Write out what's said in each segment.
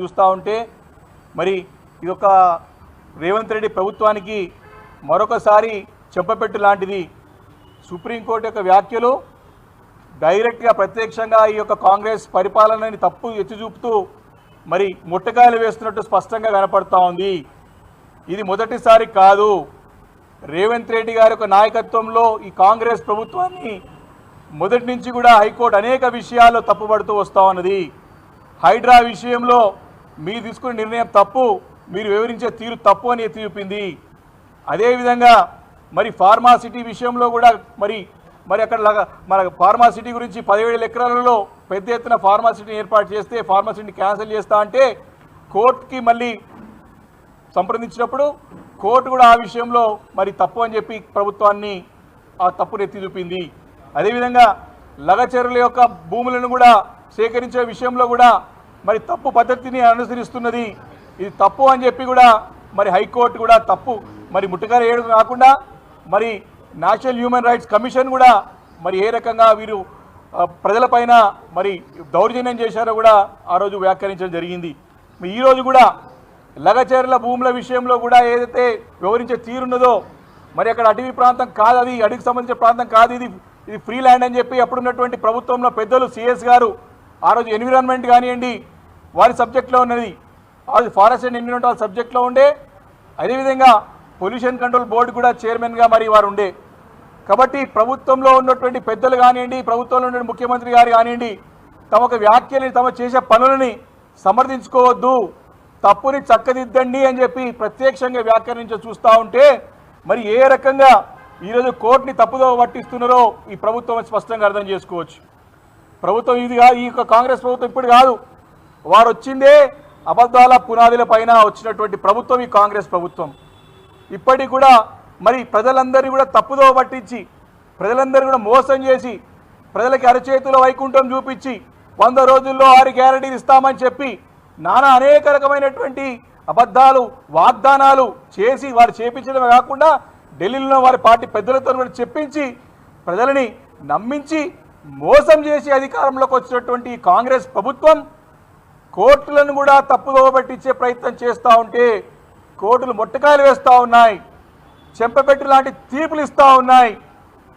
చూస్తూ ఉంటే మరి ఇది ఒక రేవంత్ రెడ్డి ప్రభుత్వానికి మరొకసారి చెంపపెట్టు లాంటిది. సుప్రీంకోర్టు యొక్క వ్యాఖ్యలు డైరెక్ట్గా ప్రత్యక్షంగా ఈ యొక్క కాంగ్రెస్ పరిపాలనని తప్పు ఎత్తిచూపుతూ మరి ముట్టకాయలు వేస్తున్నట్టు స్పష్టంగా కనపడుతూ ఉంది. ఇది మొదటిసారి కాదు. రేవంత్ రెడ్డి గారి యొక్క నాయకత్వంలో ఈ కాంగ్రెస్ ప్రభుత్వాన్ని మొదటి నుంచి కూడా హైకోర్టు అనేక విషయాల్లో తప్పుపడుతూ వస్తూ ఉన్నది. హైడ్రా విషయంలో మీరు తీసుకునే నిర్ణయం తప్పు మీరు వివరించే తీరు తప్పు అని ఎత్తి చూపింది. అదేవిధంగా మరి ఫార్మాసిటీ విషయంలో కూడా మరి మరి అక్కడ లగ- మన ఫార్మాసిటీ గురించి పదివేల ఎకరాలలో పెద్ద ఎత్తున ఫార్మాసిటీని ఏర్పాటు చేస్తే ఫార్మాసిటీని క్యాన్సిల్ చేస్తా అంటే కోర్టుకి మళ్ళీ సంప్రదించినప్పుడు కోర్టు కూడా ఆ విషయంలో మరి తప్పు అని చెప్పి ప్రభుత్వాన్ని ఆ తప్పును ఎత్తి చూపింది. అదేవిధంగా లగచరుల యొక్క భూములను కూడా సేకరించే విషయంలో కూడా మరి తప్పు పద్ధతిని అనుసరిస్తున్నది. ఇది తప్పు అని చెప్పి కూడా మరి హైకోర్టు కూడా తప్పు. మరి ముట్టుగారు ఏడు కాకుండా మరి నేషనల్ హ్యూమన్ రైట్స్ కమిషన్ కూడా మరి ఏ రకంగా వీరు ప్రజలపైన మరి దౌర్జన్యం చేశారో కూడా ఆ రోజు వ్యాఖ్యానించడం జరిగింది. ఈరోజు కూడా లగచర్ల భూముల విషయంలో కూడా ఏదైతే వివరించే తీరున్నదో మరి అక్కడ అటవీ ప్రాంతం కాదు అది అడవికి సంబంధించిన ప్రాంతం కాదు ఇది ఇది ఫ్రీ ల్యాండ్ అని చెప్పి అప్పుడున్నటువంటి ప్రభుత్వంలో పెద్దలు సిఎస్ గారు ఆ రోజు ఎన్విరాన్మెంట్ కానివ్వండి వారి సబ్జెక్ట్లో ఉన్నది. అది ఫారెస్ట్ అండ్ ఎన్విరాన్మెంట్ సబ్జెక్ట్లో ఉండే. అదేవిధంగా పొల్యూషన్ కంట్రోల్ బోర్డు కూడా చైర్మన్గా మరి వారు ఉండే. కాబట్టి ప్రభుత్వంలో ఉన్నటువంటి పెద్దలు కానివ్వండి ప్రభుత్వంలో ఉన్న ముఖ్యమంత్రి గారు కానివ్వండి తమ యొక్క వ్యాఖ్యలని తమ చేసే పనులని సమర్థించుకోవద్దు. తప్పుని చక్కదిద్దండి అని చెప్పి ప్రత్యక్షంగా వ్యాఖ్యానించి చూస్తూ ఉంటే మరి ఏ రకంగా ఈరోజు కోర్టుని తప్పుదో పట్టిస్తున్నారో ఈ ప్రభుత్వం స్పష్టంగా అర్థం చేసుకోవచ్చు. ప్రభుత్వం ఇది కాదు ఈ యొక్క కాంగ్రెస్ ప్రభుత్వం ఇప్పుడు కాదు. వారు వచ్చిందే అబద్ధాల పునాదుల పైన వచ్చినటువంటి ప్రభుత్వం ఈ కాంగ్రెస్ ప్రభుత్వం. ఇప్పటికి కూడా మరి ప్రజలందరినీ కూడా తప్పుదో పట్టించి ప్రజలందరినీ కూడా మోసం చేసి ప్రజలకి అరచేతుల వైకుంఠం చూపించి వంద రోజుల్లో ఆరు గ్యారంటీలు ఇస్తామని చెప్పి నానా అనేక రకమైనటువంటి అబద్ధాలు వాగ్దానాలు చేసి వారు చేపించడమే కాకుండా ఢిల్లీలో వారి పార్టీ పెద్దలతో కూడా చెప్పించి ప్రజలని నమ్మించి మోసం చేసి అధికారంలోకి వచ్చినటువంటి కాంగ్రెస్ ప్రభుత్వం కోర్టులను కూడా తప్పుదోవ పట్టించే ప్రయత్నం చేస్తూ ఉంటే కోర్టులు మొట్టకాయలు వేస్తూ ఉన్నాయి. చెంపపెట్టి లాంటి తీర్పులు ఇస్తూ ఉన్నాయి.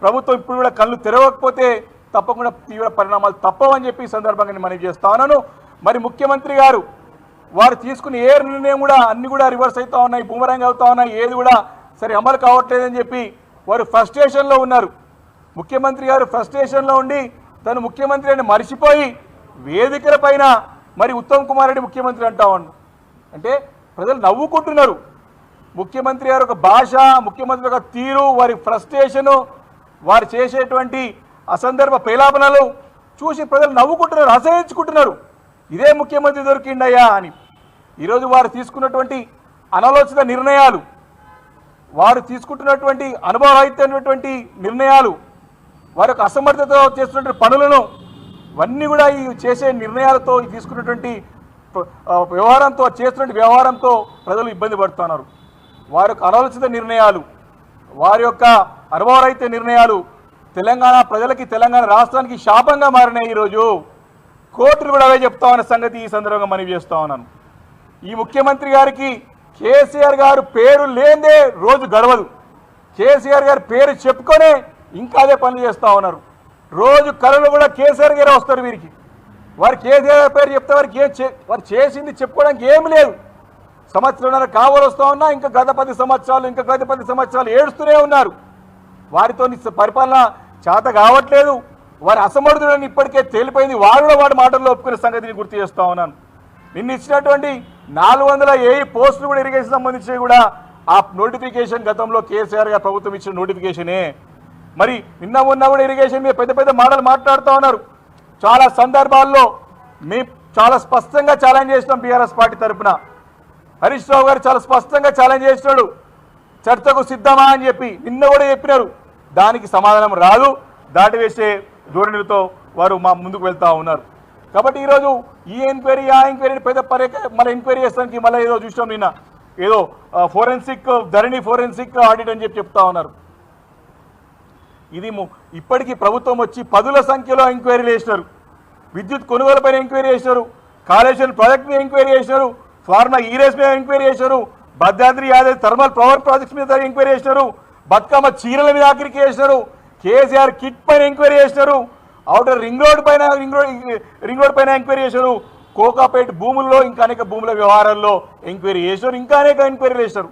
ప్రభుత్వం ఇప్పుడు కూడా కళ్ళు తెరవకపోతే తప్పకుండా తీవ్ర పరిణామాలు తప్పవని చెప్పి సందర్భంగా నేను మనవి చేస్తా ఉన్నాను. మరి ముఖ్యమంత్రి గారు వారు తీసుకున్న ఏ నిర్ణయం కూడా అన్ని కూడా రివర్స్ అవుతా ఉన్నాయి బూమరంగ్ అవుతా ఉన్నాయి ఏది కూడా సరే అమలు కావట్లేదని చెప్పి వారు ఫ్రస్ట్రేషన్లో ఉన్నారు. ముఖ్యమంత్రి గారు ఫ్రస్ట్రేషన్లో ఉండి తను ముఖ్యమంత్రి అని మరిచిపోయి వేదికల పైన మరి ఉత్తమ్ కుమార్ రెడ్డి ముఖ్యమంత్రి అంటా అంటే ప్రజలు నవ్వుకుంటున్నారు. ముఖ్యమంత్రి గారు ఒక భాష ముఖ్యమంత్రి యొక్క తీరు వారి ఫ్రస్ట్రేషను వారు చేసేటువంటి అసందర్భ పేలాపనలు చూసి ప్రజలు నవ్వుకుంటున్నారు అసహించుకుంటున్నారు. ఇదే ముఖ్యమంత్రి దొరికిండయ్యా అని. ఈరోజు వారు తీసుకున్నటువంటి అనాలోచిత నిర్ణయాలు వారు తీసుకుంటున్నటువంటి అనుభవరహితమైనటువంటి నిర్ణయాలు వారి యొక్క అసమర్థతతో చేస్తున్నటువంటి పనులను ఇవన్నీ కూడా ఈ చేసే నిర్ణయాలతో తీసుకున్నటువంటి వ్యవహారంతో చేస్తున్నటువంటి వ్యవహారంతో ప్రజలు ఇబ్బంది పడుతున్నారు. వారి యొక్క అనాలోచిత నిర్ణయాలు వారి యొక్క అనుభవరైతే నిర్ణయాలు తెలంగాణ ప్రజలకి తెలంగాణ రాష్ట్రానికి శాపంగా మారినాయి ఈరోజు. కోర్టులు కూడా అవే చెప్తా ఉన్న సంగతి ఈ సందర్భంగా మనవి చేస్తా ఉన్నాను. ఈ ముఖ్యమంత్రి గారికి కేసీఆర్ గారు పేరు లేదే రోజు గడవదు. కేసీఆర్ గారి పేరు చెప్పుకొనే ఇంకా అదే పనులు చేస్తూ ఉన్నారు. రోజు కళలు కూడా కేసీఆర్ గారే వస్తారు వీరికి. వారు కేసీఆర్ పేరు చెప్తే వారికి ఏం చే వారు చేసింది చెప్పుకోవడానికి ఏం లేదు. సంవత్సరంన్నర కావాలి వస్తూ ఉన్నా ఇంకా గత పది సంవత్సరాలు ఇంకా గత పది సంవత్సరాలు ఏడుస్తూనే ఉన్నారు. వారితో పరిపాలన చేత కావట్లేదు. వారి అసమర్థుడని ఇప్పటికే తేలిపోయింది. వారు కూడా వాడి మాటల్లో ఒప్పుకునే సంగతిని గుర్తు చేస్తా ఉన్నాను. నిన్న ఇచ్చినటువంటి నాలుగు వందల ఏ పోస్టులు కూడా ఇరిగేషన్ సంబంధించి కూడా ఆ నోటిఫికేషన్ గతంలో కేసీఆర్ గారు ప్రభుత్వం ఇచ్చిన నోటిఫికేషనే మరి నిన్న మొన్న కూడా ఇరిగేషన్ మీద పెద్ద పెద్ద మాటలు మాట్లాడుతూ ఉన్నారు. చాలా సందర్భాల్లో మీ చాలా స్పష్టంగా ఛాలెంజ్ చేసినాం బీఆర్ఎస్ పార్టీ తరఫున హరీష్ రావు గారు చాలా స్పష్టంగా ఛాలెంజ్ చేసినాడు. చర్చకు సిద్ధమా అని చెప్పి నిన్న కూడా చెప్పినారు. దానికి సమాధానం రాదు. దాటి వేసే ధోరణితో వారు మా ముందుకు వెళ్తా ఉన్నారు. కాబట్టి ఈరోజు ఈ ఎంక్వైరీ ఆ ఎంక్వైరీ పెద్ద పరే మళ్ళీ ఎంక్వైరీ చేస్తానికి మళ్ళీ ఏదో చూసాం నిన్న. ఏదో ఫోరెన్సిక్ ధరణి ఫోరెన్సిక్ ఆడిట్ అని చెప్పి చెప్తా ఉన్నారు. ఇది ఇప్పటికీ ప్రభుత్వం వచ్చి పదుల సంఖ్యలో ఎంక్వైరీలు చేసినారు. విద్యుత్ కొనుగోలుపైన ఎంక్వైరీ చేసినారు. కాళేశ్వరం ప్రాజెక్ట్ మీద ఎంక్వైరీ చేసినారు. ఫార్మా ఈరేస్ మీద ఎంక్వైరీ చేశారు Bhadradri Yadadri thermal power projects మీద ఎంక్వైరీ చేసినారు. బతుకమ్మ చీరల మీద ఆఖరికి చేసినారు. కేసీఆర్ కిట్ పైన ఎంక్వైరీ చేసినారు. అవుటర్ రింగ్ రోడ్ పైన రింగ్ రోడ్ రింగ్ రోడ్ పైన ఎంక్వైరీ చేశారు కోకాపేట భూముల్లో ఇంకా అనేక భూముల వ్యవహారాల్లో ఎంక్వైరీ చేశారు ఇంకా అనేక ఎంక్వైరీలు చేశారు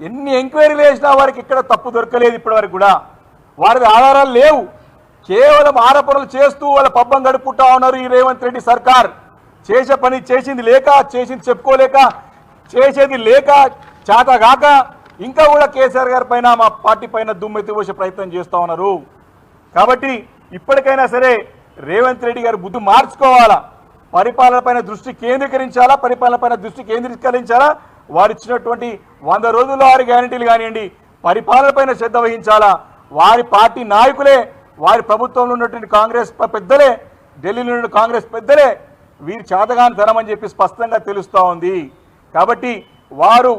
ఎన్ని ఎంక్వైరీలు చేసినా వారికి ఇక్కడ తప్పు దొరకలేదు ఇప్పటివరకు కూడా. వారి ఆధారాలు లేవు. కేవలం ఆరోపణలు చేస్తూ వాళ్ళ పబ్బం గడుపుకుంటా ఉన్నారు ఈ రేవంత్ రెడ్డి సర్కార్. చేసే పని చేసింది లేక చేసింది చెప్పుకోలేక చేసేది లేక చేతగాక ఇంకా కూడా కేసీఆర్ గారి పైన మా పార్టీ పైన దుమ్మెత్తి పోసే ప్రయత్నం చేస్తూ ఉన్నారు. కాబట్టి ఇప్పటికైనా సరే రేవంత్ రెడ్డి గారు బుద్ధి మార్చుకోవాలా? పరిపాలన పైన దృష్టి కేంద్రీకరించాలా? పరిపాలన పైన దృష్టి కేంద్రీకరించాలా? వారు ఇచ్చినటువంటి వంద రోజుల్లో ఆరు గ్యారంటీలు కానివ్వండి పరిపాలన పైన శ్రద్ధ వహించాలా? వారి పార్టీ నాయకులే వారి ప్రభుత్వంలో ఉన్నటువంటి కాంగ్రెస్ పెద్దలే ఢిల్లీలో ఉన్న కాంగ్రెస్ పెద్దలే వీరి చేతగాని తరమని చెప్పి స్పష్టంగా తెలుస్తూ ఉంది. కాబట్టి వారు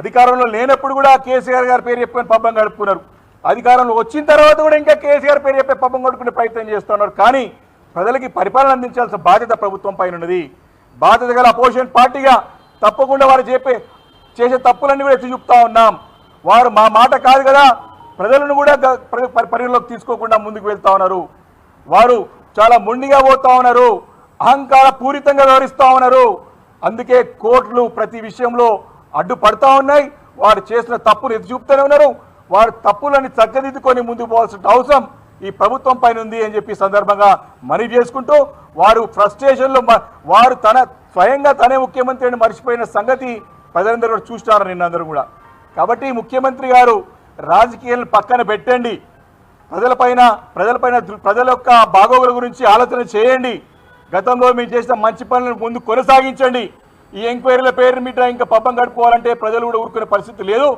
అధికారంలో లేనప్పుడు కూడా కేసీఆర్ గారి పేరు చెప్పని పబ్బం గడుపుకున్నారు. అధికారంలో వచ్చిన తర్వాత కూడా ఇంకా కేసీఆర్ పేరు చెప్పే పబ్బం గడుపుకునే ప్రయత్నం చేస్తున్నారు కానీ ప్రజలకి పరిపాలన అందించాల్సిన బాధ్యత ప్రభుత్వం పైన ఉన్నది. బాధ్యత గల అపోజిషన్ పార్టీగా తప్పకుండా వారు చెప్పే చేసే తప్పులన్నీ కూడా ఎత్తి చూపుతా ఉన్నాం. వారు మా మాట కాదు కదా ప్రజలను కూడా పరిగణలోకి తీసుకోకుండా ముందుకు వెళ్తా ఉన్నారు. వారు చాలా మొండిగా పోతా ఉన్నారు. అహంకార పూరితంగా వ్యవహరిస్తూ ఉన్నారు. అందుకే కోర్టులు ప్రతి విషయంలో అడ్డుపడతా ఉన్నాయి. వారు చేసిన తప్పులు ఎత్తి చూపుతూనే ఉన్నారు. వారు తప్పులని చక్కదిద్దుకొని ముందుకు పోవాల్సిన అవసరం ఈ ప్రభుత్వం పైన ఉంది అని చెప్పి సందర్భంగా మనవి చేసుకుంటూ వారు ఫ్రస్ట్రేషన్లో మ- వారు తన స్వయంగా తనే ముఖ్యమంత్రి అని మర్చిపోయిన సంగతి ప్రజలందరూ కూడా చూస్తున్నారు నిన్నందరూ కూడా. కాబట్టి ముఖ్యమంత్రి గారు రాజకీయాలను పక్కన పెట్టండి. ప్రజలపైన ప్రజలపైన ప్రజల యొక్క బాగోగుల గురించి ఆలోచన చేయండి. గతంలో మీరు చేసిన మంచి పనులను ముందు కొనసాగించండి. ఈ ఎంక్వైరీల పేరు మీద ఇంకా పబ్బం గడుపుకోవాలంటే ప్రజలు కూడా ఊరుకునే పరిస్థితి లేదు.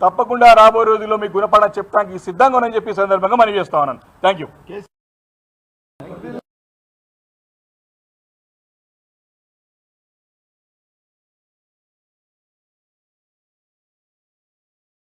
తప్పకుండా రాబోయే రోజుల్లో మీకు గుణపడ చెప్పడానికి సిద్ధంగా ఉందని చెప్పి సందర్భంగా మనం చేస్తా ఉన్నాను. Thank you